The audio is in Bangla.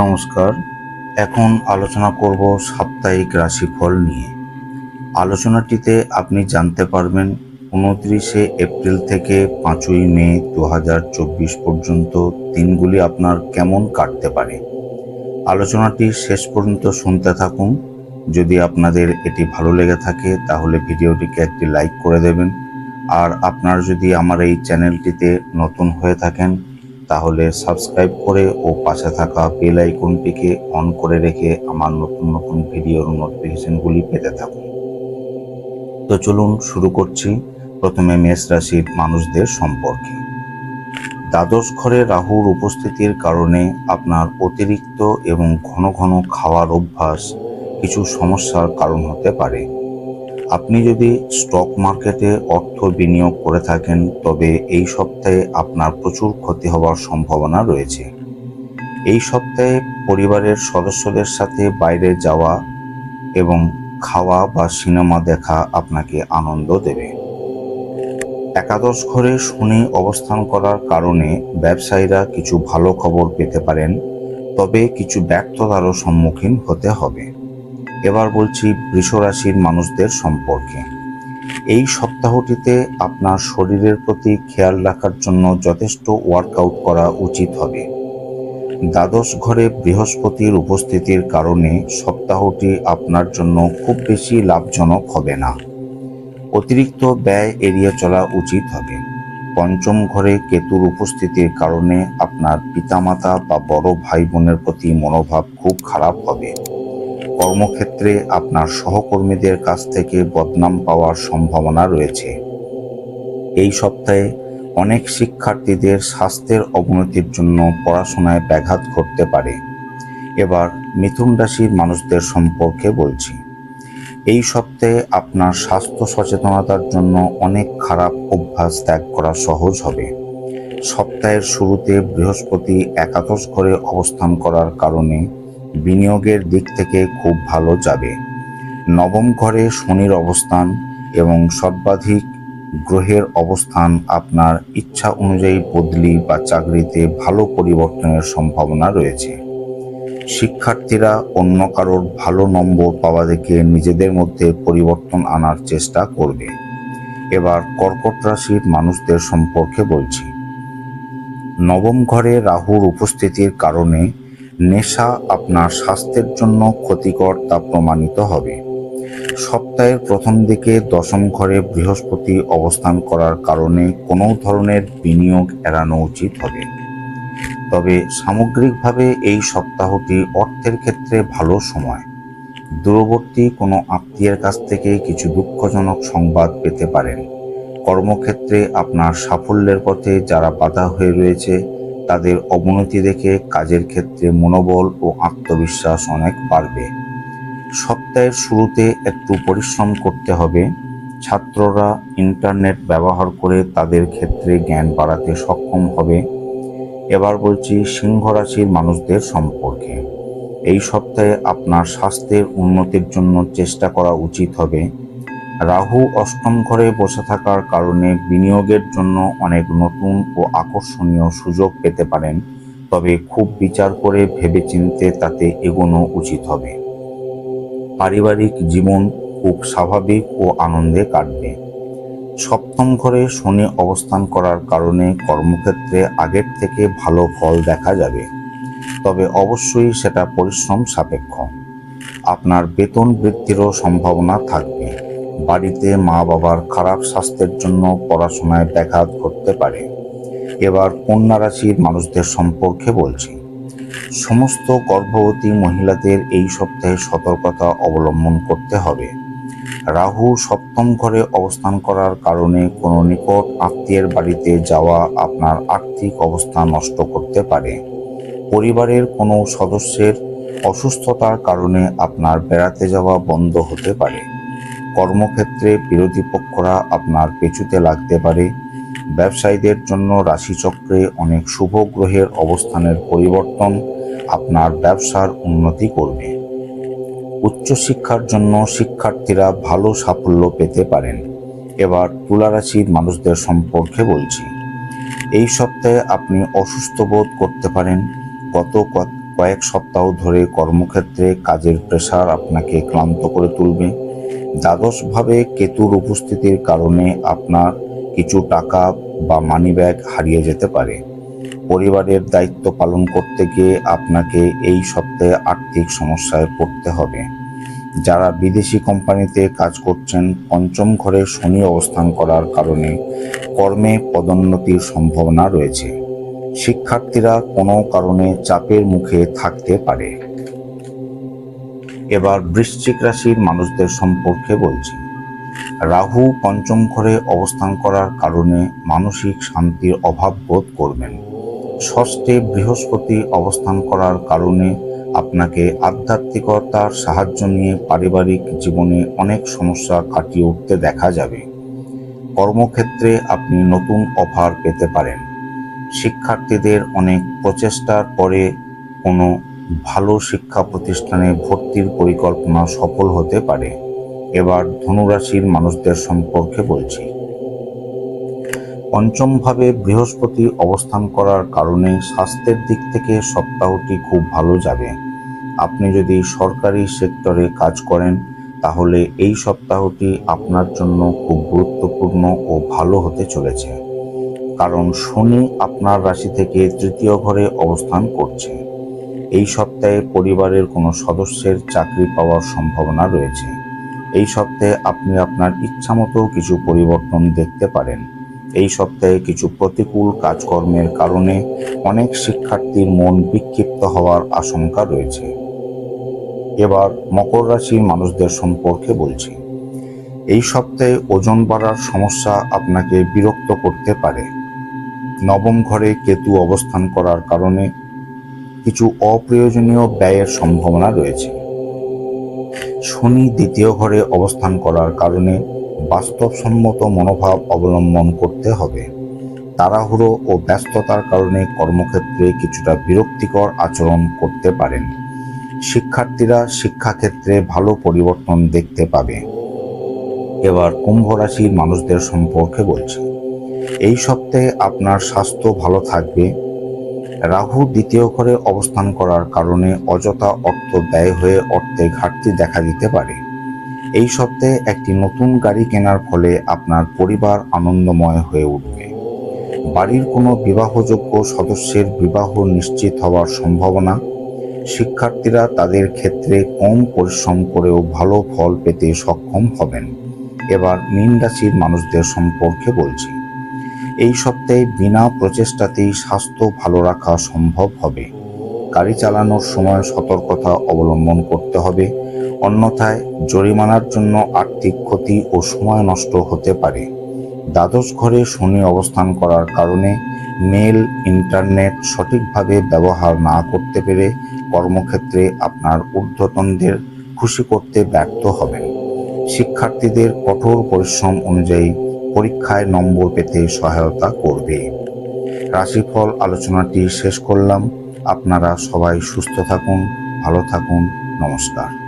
নমস্কার। এখন আলোচনা করব সাপ্তাহিক রাশিফল নিয়ে। আলোচনাটিতে আপনি জানতে পারবেন উনত্রিশে এপ্রিল থেকে পাঁচই মে দু হাজার চব্বিশ পর্যন্ত দিনগুলি আপনার কেমন কাটতে পারে। আলোচনাটি শেষ পর্যন্ত শুনতে থাকুন। যদি আপনাদের এটি ভালো লেগে থাকে, তাহলে ভিডিওটিকে একটি লাইক করে দেবেন। আর আপনার যদি আমার এই চ্যানেলটিতে নতুন হয়ে থাকেন তাহলে সাবস্ক্রাইব করে ও পাশে থাকা বেল আইকনটিকে অন করে রেখে আমার নতুন নতুন ভিডিওর নোটিফিকেশনগুলি পেতে থাকুন। তো চলুন শুরু করছি প্রথমে মেষ রাশির মানুষদের সম্পর্কে। দ্বাদশ ঘরে রাহুর উপস্থিতির কারণে আপনার অতিরিক্ত এবং ঘন ঘন খাওয়ার অভ্যাস কিছু সমস্যার কারণ হতে পারে। আপনি যদি স্টক মার্কেটে অর্থ বিনিয়োগ করে থাকেন, তবে এই সপ্তাহে আপনার প্রচুর ক্ষতি হওয়ার সম্ভাবনা রয়েছে। এই সপ্তাহে পরিবারের সদস্যদের সাথে বাইরে যাওয়া এবং খাওয়া বা সিনেমা দেখা আপনাকে আনন্দ দেবে। একাদশ ঘরে শনি অবস্থান করার কারণে ব্যবসায়ীরা কিছু ভালো খবর পেতে পারেন, তবে কিছু ব্যর্থতারও সম্মুখীন হতে হবে। এবার বলছি বৃষরাশির মানুষদের সম্পর্কে। এই সপ্তাহটিতে আপনার শরীরের প্রতি খেয়াল রাখার জন্য যথেষ্ট ওয়ার্কআউট করা উচিত হবে। দ্বাদশ ঘরে বৃহস্পতির উপস্থিতির কারণে সপ্তাহটি আপনার জন্য খুব বেশি লাভজনক হবে না। অতিরিক্ত ব্যয় এড়িয়ে চলা উচিত হবে। পঞ্চম ঘরে কেতুর উপস্থিতির কারণে আপনার পিতামাতা বা বড় ভাই বোনের প্রতি মনোভাব খুব খারাপ হবে। কর্মক্ষেত্রে আপনার সহকর্মীদের কাছ থেকে বদনাম পাওয়ার সম্ভাবনা রয়েছে। এই সপ্তাহে অনেক শিক্ষার্থীদের স্বাস্থ্যের অবনতির জন্য পড়াশোনায় ব্যাঘাত ঘটতে পারে। এবার মিথুন রাশির মানুষদের সম্পর্কে বলছি। এই সপ্তাহে আপনার স্বাস্থ্য সচেতনতার জন্য অনেক খারাপ অভ্যাস ত্যাগ করা সহজ হবে। সপ্তাহের শুরুতে বৃহস্পতি একাদশ ঘরে অবস্থান করার কারণে বিনিয়োগের দিক থেকে খুব ভালো যাবে। নবম ঘরে শনির অবস্থান এবং সর্বাধিক গ্রহের অবস্থান আপনার ইচ্ছা অনুযায়ী বদলি বা চাকরিতে ভালো পরিবর্তনের সম্ভাবনা রয়েছে। শিক্ষার্থীরা অন্য কারোর ভালো নম্বর পাওয়া দেখে নিজেদের মধ্যে পরিবর্তন আনার চেষ্টা করবে। এবার কর্কট রাশির মানুষদের সম্পর্কে বলছি। নবম ঘরে রাহুর উপস্থিতির কারণে নেশা আপনার স্বাস্থ্যের জন্য ক্ষতিকর তা প্রমাণিত হবে। সপ্তাহের প্রথম দিকে দশম ঘরে বৃহস্পতি অবস্থান করার কারণে কোনো ধরনের বিনিয়োগ এড়ানো উচিত হবে। তবে সামগ্রিকভাবে এই সপ্তাহটি অর্থের ক্ষেত্রে ভালো সময়। দূরবর্তী কোনো আত্মীয়ের কাছ থেকে কিছু দুঃখজনক সংবাদ পেতে পারেন। কর্মক্ষেত্রে আপনার সাফল্যের পথে যারা বাধা হয়ে রয়েছে তাদের অবনতি দেখে কাজের ক্ষেত্রে মনোবল ও আত্মবিশ্বাস অনেক বাড়বে। সপ্তাহের শুরুতে একটু পরিশ্রম করতে হবে। ছাত্ররা ইন্টারনেট ব্যবহার করে তাদের ক্ষেত্রে জ্ঞান বাড়াতে সক্ষম হবে। এবার বলছি সিংহ রাশির মানুষদের সম্পর্কে। এই সপ্তাহে আপনার স্বাস্থ্যের উন্নতির জন্য চেষ্টা করা উচিত হবে। রাহু অষ্টম ঘরে বসে থাকার কারণে বিনিয়োগের জন্য অনেক নতুন ও আকর্ষণীয় সুযোগ পেতে পারেন, তবে খুব বিচার করে ভেবেচিন্তে তাতে এগোনো উচিত হবে। পারিবারিক জীবন খুব স্বাভাবিক ও আনন্দে কাটবে। সপ্তম ঘরে শনি অবস্থান করার কারণে কর্মক্ষেত্রে আগের থেকে ভালো ফল দেখা যাবে, তবে অবশ্যই সেটা পরিশ্রম সাপেক্ষ। আপনার বেতন বৃদ্ধিরও সম্ভাবনা থাকবে। বাড়িতে মা বাবার খারাপ স্বাস্থ্যের জন্য পড়াশোনায় ব্যাঘাত ঘটতে পারে। এবার কন্যা রাশির মানুষদের সম্পর্কে বলছি। সমস্ত গর্ভবতী মহিলাদের এই সপ্তাহে সতর্কতা অবলম্বন করতে হবে। রাহু সপ্তম ঘরে অবস্থান করার কারণে কোনো নিকট আত্মীয়ের বাড়িতে যাওয়া আপনার আর্থিক অবস্থা নষ্ট করতে পারে। পরিবারের কোনো সদস্যের অসুস্থতার কারণে আপনার বেড়াতে যাওয়া বন্ধ হতে পারে। কর্মক্ষেত্রে বিরোধী পক্ষরা আপনার পেছুতে লাগতে পারে। ব্যবসায়ীদের জন্য রাশিচক্রে অনেক শুভ গ্রহের অবস্থানের পরিবর্তন আপনার ব্যবসার উন্নতি করবে। উচ্চশিক্ষার জন্য শিক্ষার্থীরা ভালো সাফল্য পেতে পারেন। এবার তুলা রাশির মানুষদের সম্পর্কে বলছি। এই সপ্তাহে আপনি অসুস্থ বোধ করতে পারেন। গত কয়েক সপ্তাহ ধরে কর্মক্ষেত্রে কাজের প্রেশার আপনাকে ক্লান্ত করে তুলবে। দ্বাদশভাবে কেতুর উপস্থিতির কারণে আপনার কিছু টাকা বা মানিব্যাগ হারিয়ে যেতে পারে। পরিবারের দায়িত্ব পালন করতে গিয়ে আপনাকে এই সপ্তাহে আর্থিক সমস্যায় পড়তে হবে। যারা বিদেশি কোম্পানিতে কাজ করছেন, পঞ্চম ঘরে শনি অবস্থান করার কারণে কর্মে পদোন্নতির সম্ভাবনা রয়েছে। শিক্ষার্থীরা কোনো কারণে চাপের মুখে থাকতে পারে। এবার বৃশ্চিক রাশির মানুষদের সম্পর্কে বলছি। রাহু পঞ্চম ঘরে অবস্থান করার কারণে মানসিক শান্তির অভাব বোধ করবেন। ষষ্ঠে বৃহস্পতি অবস্থান করার কারণে আপনাকে আধ্যাত্মিকতার সাহায্য নিয়ে পারিবারিক জীবনে অনেক সমস্যা কাটিয়ে উঠতে দেখা যাবে। কর্মক্ষেত্রে আপনি নতুন অফার পেতে পারেন। শিক্ষার্থীদের অনেক প্রচেষ্টার পরে কোনো ভালো শিক্ষা প্রতিষ্ঠানে ভর্তির পরিকল্পনা সফল হতে পারে। এবার ধনুরাশির মানুষদের সম্পর্কে বলছি। পঞ্চমভাবে বৃহস্পতি অবস্থান করার কারণে স্বাস্থ্যের দিক থেকে সপ্তাহটি খুব ভালো যাবে। আপনি যদি সরকারি সেক্টরে কাজ করেন, তাহলে এই সপ্তাহটি আপনার জন্য খুব গুরুত্বপূর্ণ ও ভালো হতে চলেছে। কারণ শনি আপনার রাশি থেকে তৃতীয় ঘরে অবস্থান করছে। এই সপ্তাহে পরিবারের কোনো সদস্যের চাকরি পাওয়ার সম্ভাবনা রয়েছে। এই সপ্তাহে আপনি আপনার ইচ্ছামতো কিছু পরিবর্তন দেখতে পারেন। এই সপ্তাহে কিছু প্রতিকূল কাজকর্মের কারণে অনেক শিক্ষার্থীর মন বিক্ষিপ্ত হওয়ার আশঙ্কা রয়েছে। এবার মকর রাশির মানুষদের সম্পর্কে বলছি। এই সপ্তাহে ওজন বাড়ার সমস্যা আপনাকে বিরক্ত করতে পারে। নবম ঘরে কেতু অবস্থান করার কারণে কিছু অপ্রয়োজনীয় ব্যয়ের সম্ভাবনা রয়েছে। শনি দ্বিতীয় ঘরে অবস্থান করার কারণে বাস্তবসম্মত মনোভাব অবলম্বন করতে হবে। তাড়াহুড়ো ও ব্যস্ততার কারণে কর্মক্ষেত্রে কিছুটা বিরক্তিকর আচরণ করতে পারেন। শিক্ষার্থীরা শিক্ষাক্ষেত্রে ভালো পরিবর্তন দেখতে পাবে। এবার কুম্ভ রাশির মানুষদের সম্পর্কে বলছি। এই সপ্তাহে আপনার স্বাস্থ্য ভালো থাকবে রাহু দ্বিতীয় ঘরে অবস্থান করার কারণে অযথা অর্থ ব্যয় হয়ে অর্থে ঘাটতি দেখা দিতে পারে। এই সপ্তাহে একটি নতুন গাড়ি কেনার ফলে আপনার পরিবার আনন্দময় হয়ে উঠবে। বাড়ির কোনো বিবাহযোগ্য সদস্যের বিবাহ নিশ্চিত হওয়ার সম্ভাবনা, শিক্ষার্থীরা তাদের ক্ষেত্রে কম পরিশ্রম করেও ভালো ফল পেতে সক্ষম হবেন। এবার মীন রাশির মানুষদের সম্পর্কে বলছি। এই সপ্তাহে বিনা প্রচেষ্টাতেই স্বাস্থ্য ভালো রাখা সম্ভব হবে। গাড়ি চালানোর সময় সতর্কতা অবলম্বন করতে হবে। অন্যথায় জরিমানার জন্য আর্থিক ক্ষতি ও সময় নষ্ট হতে পারে। দ্বাদশ ঘরে শনি অবস্থান করার কারণে মেল, ইন্টারনেট সঠিকভাবে ব্যবহার না করতে পেরে কর্মক্ষেত্রে আপনার ঊর্ধ্বতনদের খুশি করতে ব্যর্থ হবেন। শিক্ষার্থীদের কঠোর পরিশ্রম অনুযায়ী পরীক্ষায় নম্বর পেতে সহায়তা করবে। রাশিফল আলোচনাটি শেষ করলাম। আপনারা সবাই সুস্থ থাকুন, ভালো থাকুন। নমস্কার।